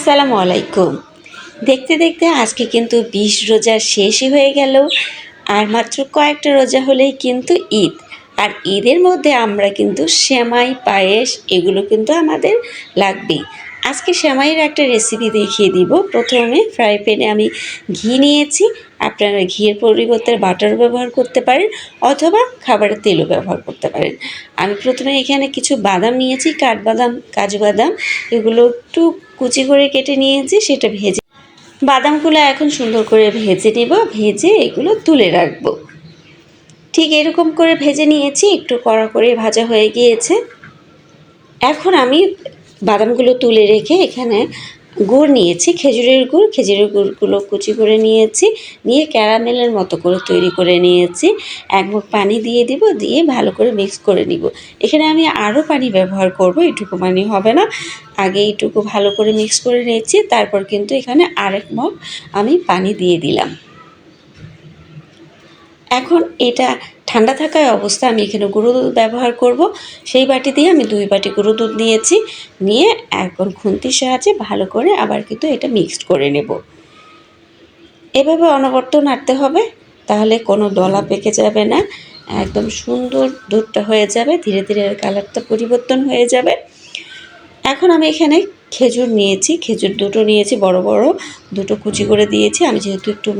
আসসালামু আলাইকুম। দেখতে দেখতে আজকে কিন্তু বিশ রোজা শেষই হয়ে গেল, আর মাত্র কয়েকটা রোজা হলেই কিন্তু ঈদ। আর ঈদের মধ্যে আমরা কিন্তু সেমাই, পায়েস, এগুলো কিন্তু আমাদের লাগবেই। আজকে সেমাইয়ের একটা রেসিপি দেখিয়ে দিব। প্রথমে ফ্রাই প্যানে আমি ঘি নিয়েছি। আপনারা ঘিয়ের পরিবর্তে বাটার ব্যবহার করতে পারেন অথবা খাবারের তেলও ব্যবহার করতে পারেন। আমি প্রথমে এখানে কিছু বাদাম নিয়েছি, কাঠবাদাম, কাজু বাদাম, এগুলো একটু কুচি করে কেটে নিয়েছি, সেটা ভেজে বাদামগুলো এখন সুন্দর করে ভেজে নেব, ভেজে এগুলো তুলে রাখব। ঠিক এরকম করে ভেজে নিয়েছি, একটু কড়া করে ভাজা হয়ে গিয়েছে। এখন আমি বাদামগুলো তুলে রেখে এখানে গুড় নিয়েছি, খেজুরের গুড়, খেজুরের গুড়গুলো কুচি করে নিয়েছি, নিয়ে ক্যারামেলের মতো করে তৈরি করে নিয়েছি। এক মুখ পানি দিয়ে দিব, দিয়ে ভালো করে মিক্স করে নিব। এখানে আমি আরও পানি ব্যবহার করব এটুকু পানি হবে না। আগে এইটুকু ভালো করে মিক্স করে নিয়েছি, তারপর কিন্তু এখানে আরেক মগ আমি পানি দিয়ে দিলাম। এখন এটা ঠান্ডা থাকায় অবস্থা আমি এখানে গুঁড়ো দুধ ব্যবহার করব। সেই বাটি দিয়ে আমি দুই বাটি গুঁড়ো দুধ নিয়েছি। নিয়ে এখন খুন্তির সাহায্যে ভালো করে আবার কিন্তু এটা মিক্সড করে নেব। এভাবে অনবর্ত নাড়তে হবে, তাহলে কোনো দলা পেকে যাবে না। একদম সুন্দর দুধটা হয়ে যাবে, ধীরে ধীরে কালারটা পরিবর্তন হয়ে যাবে। এখন আমি এখানে খেজুর নিয়েছি, খেজুর দুটো নিয়েছি, বড় বড় দুটো কুচি করে দিয়েছি। আমি যেহেতু একটু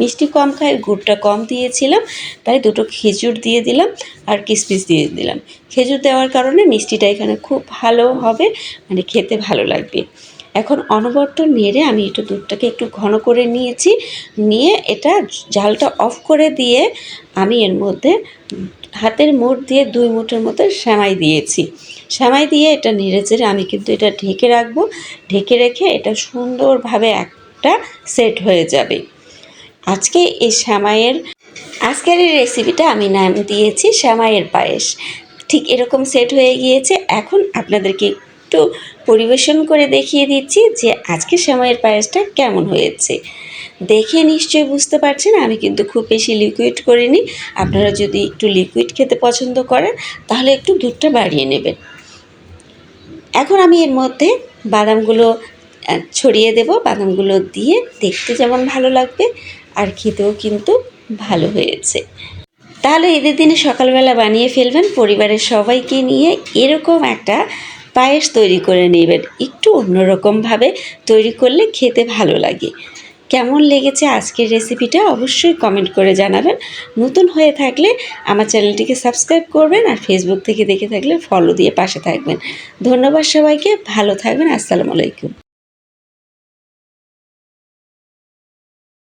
মিষ্টি কম খাই, গুড়টা কম দিয়েছিলাম, তাই দুটো খেজুর দিয়ে দিলাম আর কিশমিশ দিয়ে দিলাম। খেজুর দেওয়ার কারণে মিষ্টিটা এখানে খুব ভালো হবে মানে খেতে ভালো লাগবে। এখন অনবর্ত নেড়ে আমি একটু দুধটাকে একটু ঘন করে নিয়েছি, নিয়ে এটা জালটা অফ করে দিয়ে আমি এর মধ্যে হাতের মুঠ দিয়ে দুই মুঠের মতো সেমাই দিয়েছি। সেমাই দিয়ে এটা নেড়ে চেড়ে আমি কিন্তু এটা ঢেকে রাখব। ঢেকে রেখে এটা সুন্দরভাবে একটা সেট হয়ে যাবে। আজকে এই শ্যামাইয়ের, আজকের এই রেসিপিটা আমি নাম দিয়েছি শ্যামাইয়ের পায়েস। ঠিক এরকম সেট হয়ে গিয়েছে। এখন আপনাদেরকে একটু পরিবেশন করে দেখিয়ে দিচ্ছি যে আজকে শ্যামাইয়ের পায়েসটা কেমন হয়েছে। দেখে নিশ্চয়ই বুঝতে পারছেন, আমি কিন্তু খুব বেশি লিকুইড করিনি। আপনারা যদি একটু লিকুইড খেতে পছন্দ করেন, তাহলে একটু দুধটা বাড়িয়ে নেবেন। এখন আমি এর মধ্যে বাদামগুলো ছড়িয়ে দেব। বাদামগুলো দিয়ে দেখতে যেমন ভালো লাগবে। আর খেতেও কিন্তু ভালো হয়েছে। তাহলে ঈদের দিনে সকালবেলা বানিয়ে ফেলবেন, পরিবারের সবাইকে নিয়ে এরকম একটা পায়েস তৈরি করে নেবেন। একটু অন্যরকমভাবে তৈরি করলে খেতে ভালো লাগে। কেমন লেগেছে আজকের রেসিপিটা অবশ্যই কমেন্ট করে জানাবেন। নতুন হয়ে থাকলে আমার চ্যানেলটিকে সাবস্ক্রাইব করবেন আর ফেসবুক থেকে দেখে থাকলে ফলো দিয়ে পাশে থাকবেন। ধন্যবাদ সবাইকে, ভালো থাকবেন, আসসালামু আলাইকুম।